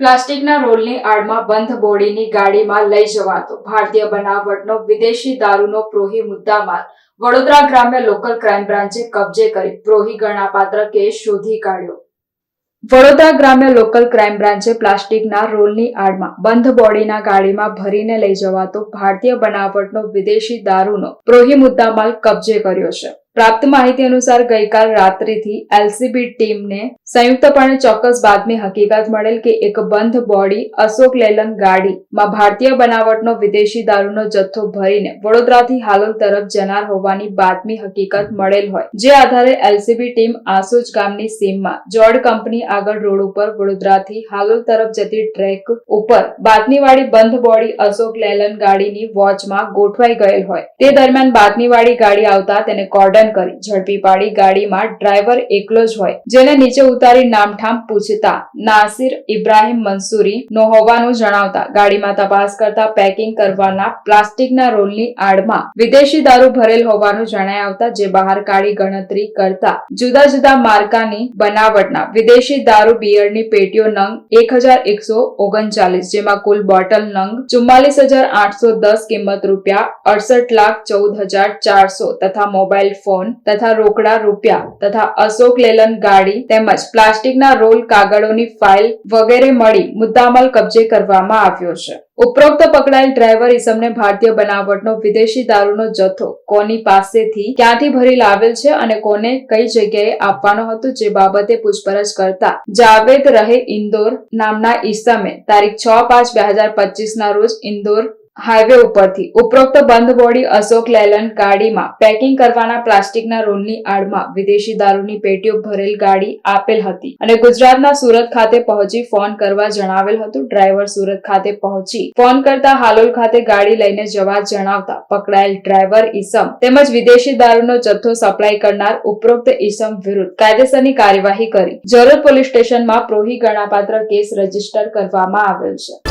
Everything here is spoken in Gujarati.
પ્લાસ્ટિકના રોલની આડમાં બંધ બોડીની ગાડીમાં લઈ જવાતો. ભારતીય બનાવટનો વિદેશી દારૂનો પ્રોહી મુદ્દામાલ. વડોદરા ગ્રામ્ય લોકલ ક્રાઇમ બ્રાન્ચે કબજે કરી. પ્રોહી ગણાપાત્ર કેસ શોધી કાઢ્યો. વડોદરા ગ્રામ્ય લોકલ ક્રાઇમ બ્રાન્ચે પ્લાસ્ટિકના રોલની આડમાં બંધ બોડીના ગાડીમાં ભરીને લઈ જવાતો ભારતીય બનાવટનો વિદેશી દારૂનો પ્રોહી મુદ્દામાલ કબજે કર્યો છે. પ્રાપ્ત માહિતી અનુસાર ગઈકાલ રાત્રિથી એલસીબી ટીમને સંયુક્તપણે ચોક્કસ બાતમી હકીકત મળેલ કે એક બંધ બોડી અશોક લેલન ગાડીમાં ભારતીય બનાવટનો વિદેશી દારૂનો જથ્થો ભરીને વડોદરાથી હાલોલ તરફ જનાર હોવાની બાતમી હકીકત મળેલ હોય. જે આધારે એલસીબી ટીમ આસોજ ગામની સીમમાં જોર્ડ કંપની આગળ રોડ ઉપર વડોદરાથી હાલોલ તરફ જતી ટ્રેક ઉપર બાતમીવાળી બંધ બોડી અશોક લેલન ગાડીની વોચમાં ગોઠવાઈ ગયેલ હોય. તે દરમિયાન બાતમીવાળી ગાડી આવતા તેને કોર્ડન કરી. ઝડપી પાડી ગાડીમાં ડ્રાઈવર એકલો જ હોય. જેને નીચે ઉતારી નામઠામ પૂછતા, નાસિર ઇબ્રાહિમ મંસૂરી નો હોવાનું જણાવતા. ગાડીમાં તપાસ કરતા પેકિંગ કરવાના પ્લાસ્ટિકના રોલની આડમાં વિદેશી દારૂ ભરેલ હોવાનું જણાય આવતા, જે બહાર કાઢી ગણતરી કરતા જુદા જુદા માર્કાની બનાવટના વિદેશી દારૂ બિયરની પેટીઓ નંગ એક હજાર એકસો ઓગણચાલીસ, જેમાં કુલ બોટલ નંગ ચુમ્માલીસ હજાર આઠસો દસ કિંમત રૂપિયા અડસઠ લાખ ચૌદ હજાર ચારસો તથા મોબાઈલ ફોન તથા રોકડા રૂપિયા તથા અશોક લેલન ગાડી તેમજ પ્લાસ્ટિકના રોલ કાગળોની ફાઇલ વગેરે મળી મુદ્દામાલ કબજે કરવામાં આવ્યો છે. ઉપરોક્ત પકડાયેલ ડ્રાઈવર ઇસમને ભારતીય બનાવટનો વિદેશી દારૂનો જથ્થો કોની પાસેથી ક્યાંથી ભરી લાવેલ છે અને કોને કઈ જગ્યાએ આપવાનો હતો જે બાબતે પૂછપરછ કરતા જાવેદ રહે ઇન્દોર નામના ઇસમે તારીખ છ પાંચ બે હજાર પચીસ ના રોજ ઇન્દોર હાઈવે ઉપરથી ઉપરોક્ત બંધ બોડી અશોક લેલન ગાડીમાં પેકિંગ કરવાના પ્લાસ્ટિકના રોલની આડમાં વિદેશી દારૂની પેટીઓ ભરેલ ગાડી આપેલ હતી અને ગુજરાતના સુરત ખાતે પહોંચી ફોન કરવા જણાવેલ હતું. ડ્રાઈવર સુરત ખાતે પહોંચી ફોન કરતા હાલોલ ખાતે ગાડી લઈને જવા જણાવતા પકડાયેલ ડ્રાઈવર ઈસમ તેમજ વિદેશી દારૂનો જથ્થો સપ્લાય કરનાર ઉપરોક્ત ઈસમ વિરુદ્ધ કાયદેસરની કાર્યવાહી કરી. જરોદ પોલીસ સ્ટેશનમાં પ્રોહી ગણાપાત્ર કેસ રજિસ્ટર કરવામાં આવેલ છે.